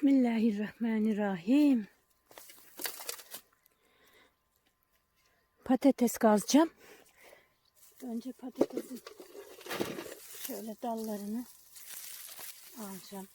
Bismillahirrahmanirrahim. Patates kazacağım. Önce patatesin şöyle dallarını alacağım.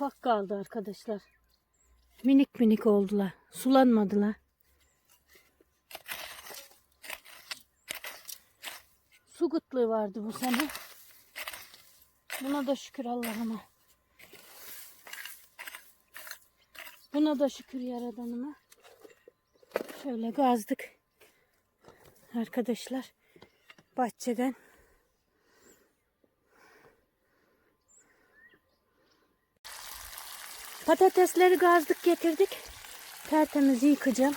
Ufak kaldı arkadaşlar. Minik minik oldular. Sulanmadılar. Su kıtlığı vardı bu sene. Buna da şükür Allah'ıma. Buna da şükür Yaradanıma. Şöyle gazdık. Arkadaşlar bahçeden Patatesleri gazdık getirdik. Tertemiz yıkayacağım.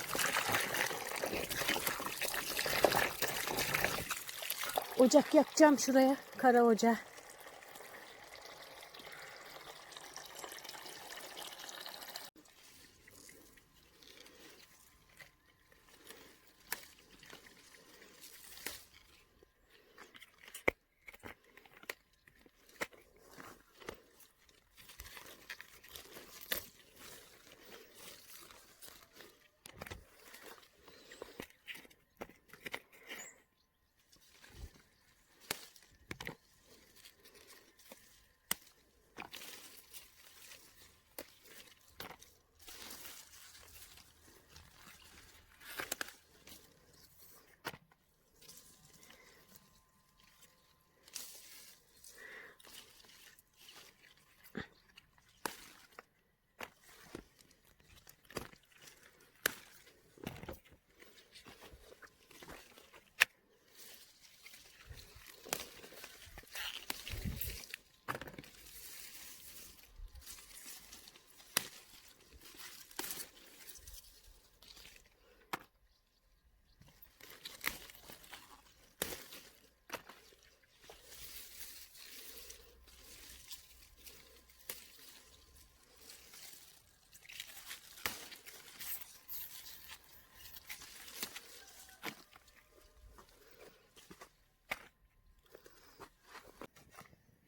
Ocak yakacağım şuraya. Kara ocağı.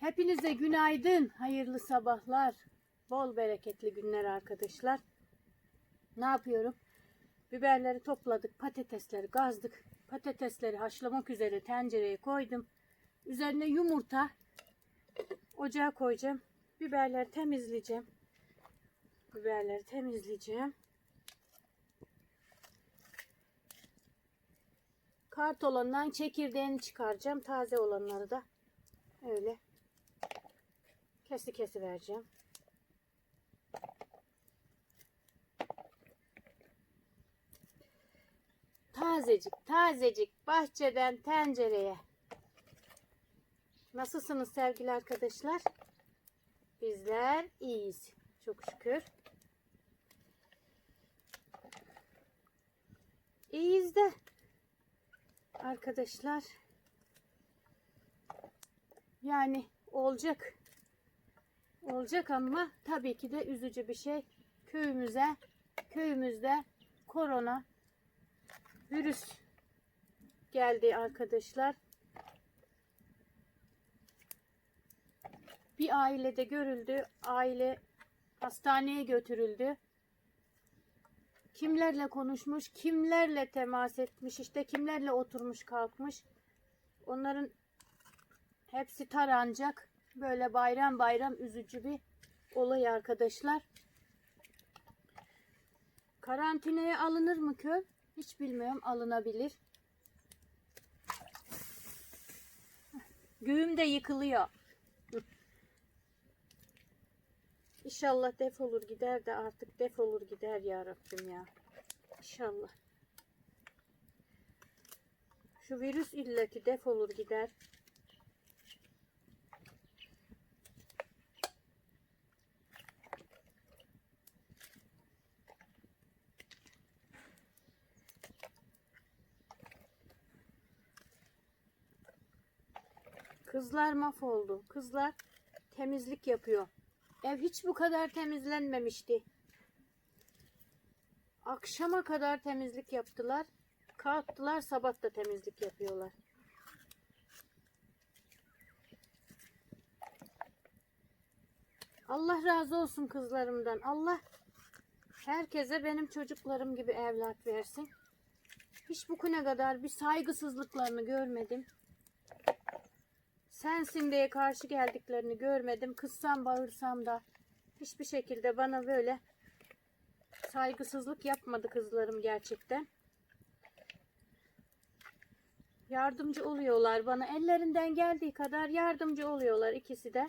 Hepinize günaydın, hayırlı sabahlar, bol bereketli günler arkadaşlar. Ne yapıyorum? Biberleri topladık, patatesleri gazdık. Patatesleri haşlamak üzere tencereye koydum. Üzerine yumurta, ocağa koyacağım. Biberleri temizleyeceğim. Biberleri temizleyeceğim. Kart olandan çekirdeğini çıkaracağım. Taze olanları da öyle kesi kesi vereceğim. Tazecik tazecik bahçeden tencereye. Nasılsınız sevgili arkadaşlar? Bizler iyiyiz. Çok şükür. İyiyiz de Arkadaşlar yani olacak olacak ama tabii ki de üzücü bir şey. Köyümüze köyümüzde korona virüs geldi arkadaşlar. Bir ailede görüldü. Aile hastaneye götürüldü. Kimlerle konuşmuş, kimlerle temas etmiş, işte kimlerle oturmuş kalkmış. Onların hepsi taranacak. Böyle bayram bayram üzücü bir olay arkadaşlar. Karantinaya alınır mı köy? Hiç bilmiyorum. Alınabilir. Göğüm de yıkılıyor. İnşallah defolur gider de artık defolur gider ya Rabbim ya. İnşallah. Şu virüs illeti defolur gider. Kızlar mahvoldu. Kızlar temizlik yapıyor. Ev hiç bu kadar temizlenmemişti. Akşama kadar temizlik yaptılar. Kalktılar sabah da temizlik yapıyorlar. Allah razı olsun kızlarımdan. Allah herkese benim çocuklarım gibi evlat versin. Hiç bugüne kadar bir saygısızlıklarını görmedim. Sensin diye karşı geldiklerini görmedim. Kızsam bağırsam da hiçbir şekilde bana böyle saygısızlık yapmadı kızlarım gerçekten. Yardımcı oluyorlar bana. Ellerinden geldiği kadar yardımcı oluyorlar ikisi de.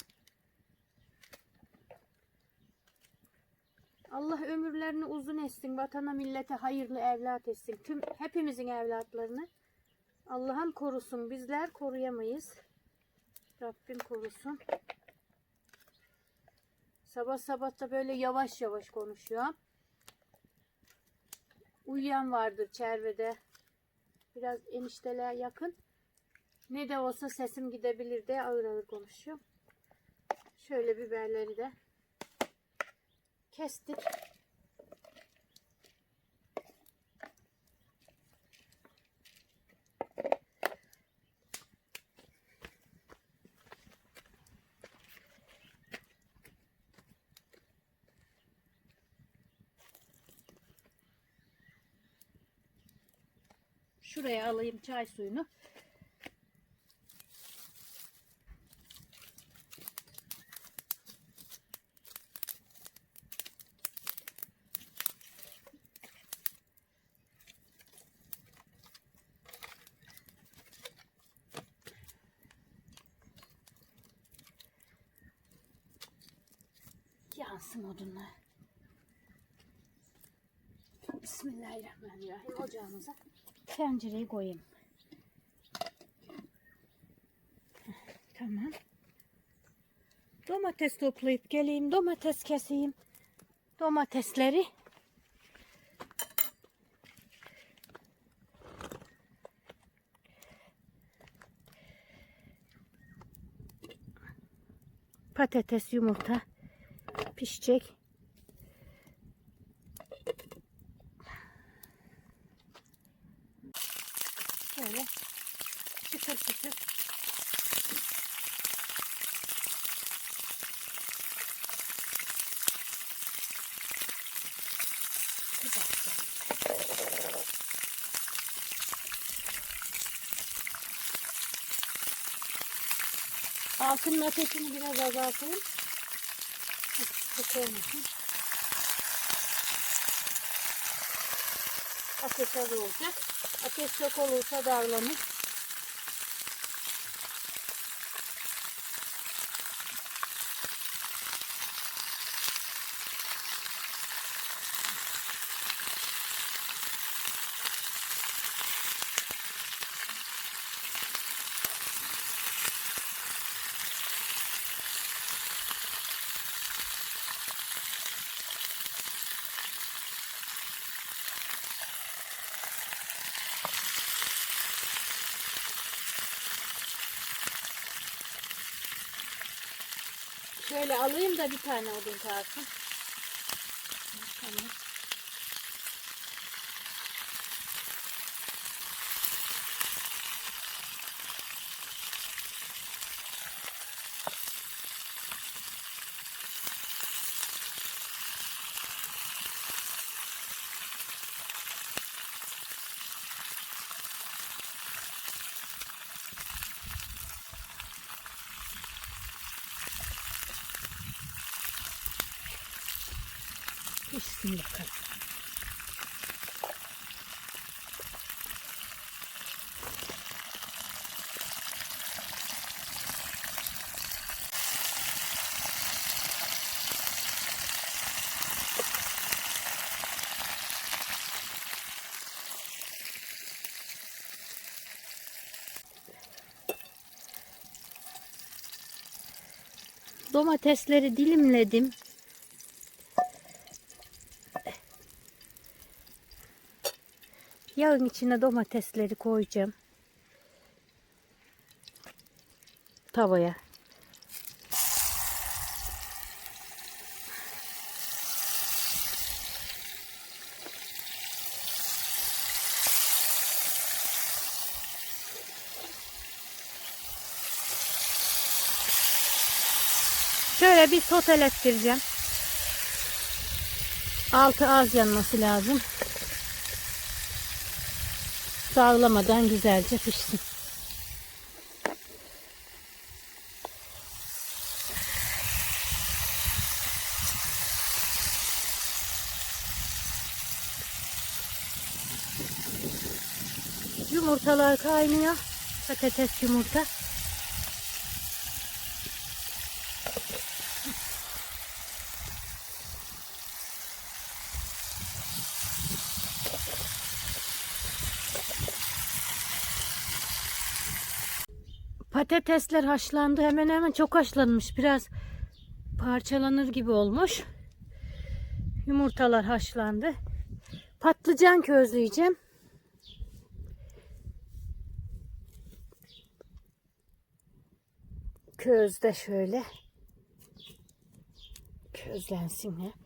Allah ömürlerini uzun etsin. Vatana millete hayırlı evlat etsin. Tüm hepimizin evlatlarını. Allah'ım korusun. Bizler koruyamayız. Rabbim korusun. Sabah sabah da böyle yavaş yavaş konuşuyor. Uyuyan vardır çervede. Biraz enişteler yakın. Ne de olsa sesim gidebilir de ağır ağır konuşuyor. Şöyle biberleri de kestik. Şuraya alayım çay suyunu. Yansın odunlar. Bismillahirrahmanirrahim. Ocağımıza tencereyi koyayım. Tamam. Domates toplayıp geleyim. Domates keseyim. Domatesleri patates, yumurta pişecek. Altının ateşini biraz azaltalım. Çok olmasın. Ateş az olacak. Ateş çok olursa darlanır. Şöyle alayım da bir tane odun kalsın. Tamam. Pişsin bakalım. Domatesleri dilimledim. Yağın içine domatesleri koyacağım. Tavaya. Şöyle bir sotelettireceğim. Altı az yanması lazım. Sağlamadan güzelce pişsin. Yumurtalar kaynıyor. Patates yumurta. Patatesler haşlandı. Hemen hemen çok haşlanmış. Biraz parçalanır gibi olmuş. Yumurtalar haşlandı. Patlıcan közleyeceğim. Közde şöyle. Közlensin ya.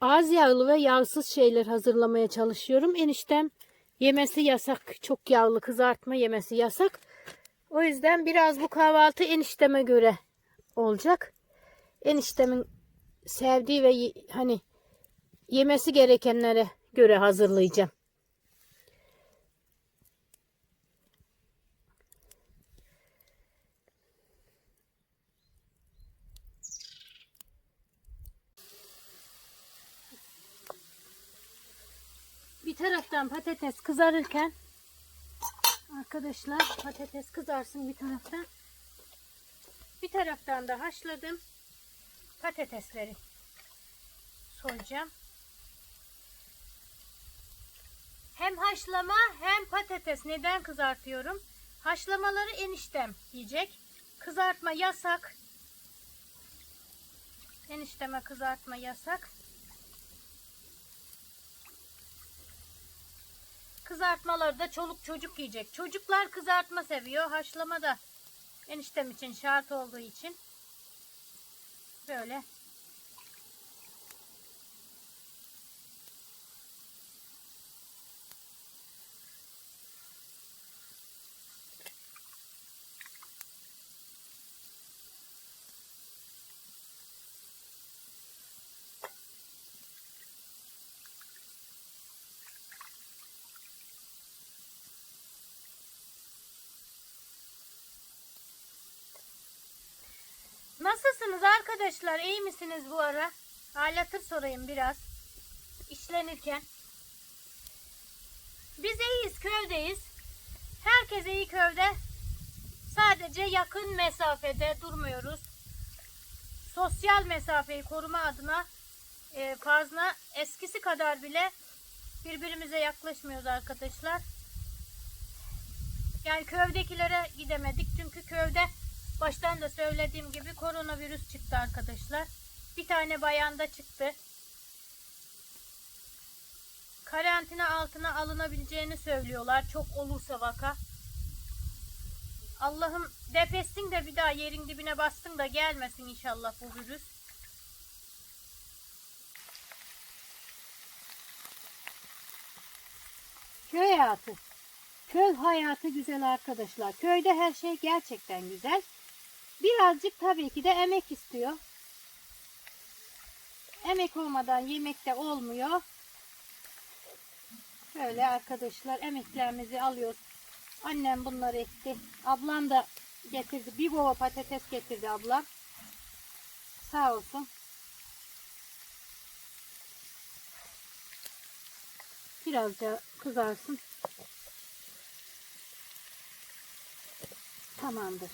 Az yağlı ve yağsız şeyler hazırlamaya çalışıyorum. Eniştem yemesi yasak. Çok yağlı kızartma yemesi yasak. O yüzden biraz bu kahvaltı enişteme göre olacak. Eniştemin sevdiği ve hani yemesi gerekenlere göre hazırlayacağım. Bir taraftan patates kızarırken arkadaşlar patates kızarsın bir taraftan. Bir taraftan da haşladım patatesleri soyacağım. Hem haşlama hem patates. Neden kızartıyorum? Haşlamaları eniştem yiyecek. Kızartma yasak. Enişteme kızartma yasak. Kızartmaları da çoluk çocuk yiyecek. Çocuklar kızartma seviyor. Haşlama da eniştem için şart olduğu için böyle Nasılsınız arkadaşlar? İyi misiniz bu ara? Halatır sorayım biraz. İşlenirken. Biz iyiyiz, köydeyiz. Herkes iyi köyde. Sadece yakın mesafede durmuyoruz. Sosyal mesafeyi koruma adına e, fazla eskisi kadar bile birbirimize yaklaşmıyoruz arkadaşlar. Yani köydekilere gidemedik çünkü köyde Baştan da söylediğim gibi koronavirüs çıktı arkadaşlar. Bir tane bayanda çıktı. Karantina altına alınabileceğini söylüyorlar. Çok olursa vaka. Allah'ım defetsin de bir daha yerin dibine bastın da gelmesin inşallah bu virüs. Köy hayatı. Köy hayatı güzel arkadaşlar. Köyde her şey gerçekten güzel. Birazcık tabii ki de emek istiyor. Emek olmadan yemek de olmuyor. Böyle arkadaşlar emeklerimizi alıyoruz. Annem bunları ekti. Ablam da getirdi. Bir kova patates getirdi ablam. Sağ olsun. Biraz da kızarsın. Tamamdır.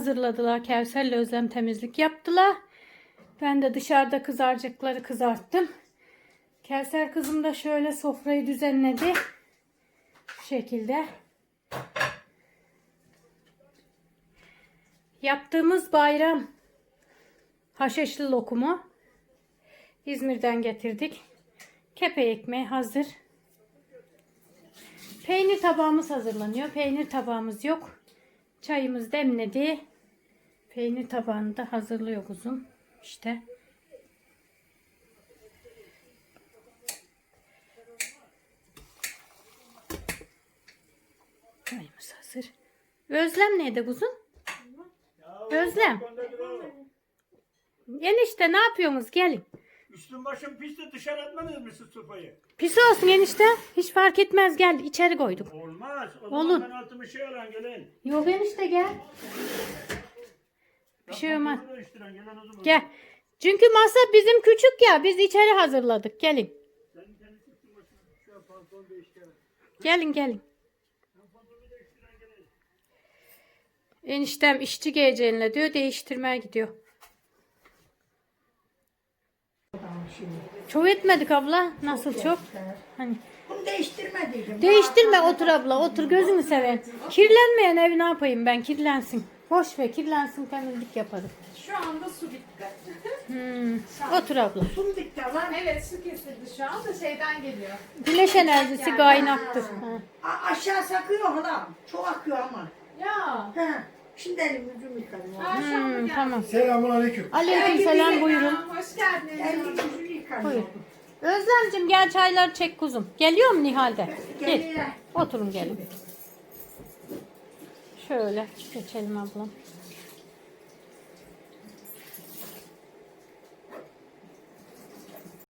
Hazırladılar. Kevser'le Özlem temizlik yaptılar. Ben de dışarıda kızarcıkları kızarttım. Kevser kızım da şöyle sofrayı düzenledi. Şu şekilde. Yaptığımız bayram haşhaşlı lokumu İzmir'den getirdik. Kepe ekmeği hazır. Peynir tabağımız hazırlanıyor. Peynir tabağımız yok. Çayımız demledi. Peynir tabağını da hazırlıyor kuzum. İşte. Çayımız hazır. Özlem nerede kuzum? Özlem. Enişte ne yapıyorsunuz? Gelin. Üstün başın pis de dışarı atmadınız mı siz sopayı? Pis olsun enişte. Hiç fark etmez. Gel içeri koyduk. Olmaz. O Olur. zaman ben altımı şey alan gelin. Yok enişte gel. Bir şey olmaz. Bunu değiştiren gelen o zaman. Gel. Çünkü masa bizim küçük ya. Biz içeri hazırladık. Gelin. Gelin gelin. Eniştem işçi geleceğinle diyor. Değiştirmeye gidiyor. Çok etmedik abla. Nasıl çok? Hani Bunu değiştirme dedim. Değiştirme otur abla otur gözünü seven. Kirlenmeyen ev ne yapayım ben kirlensin. Boş ver kirlensin temizlik yaparım. Şu anda su bitti. Hmm. Otur abla. Sun dikti lan. Evet su kesildi şu anda şeyden geliyor. Güneş enerjisi kaynaktır. Ha. A- aşağı sakıyor hala. Çok akıyor ama. Ya. Ha. Şimdi elimi yüzümü yıkadım. Ha, şu anda Hmm, geldi. tamam. Selamun aleyküm. Aleyküm selam buyurun. Hoş geldiniz. Elimi yüzümü yıkadım. Buyur. Özlemcim gel çaylar çek kuzum. Geliyor mu Nihal'de? Gel. Geliyor. Oturun gelin. Şöyle geçelim ablam.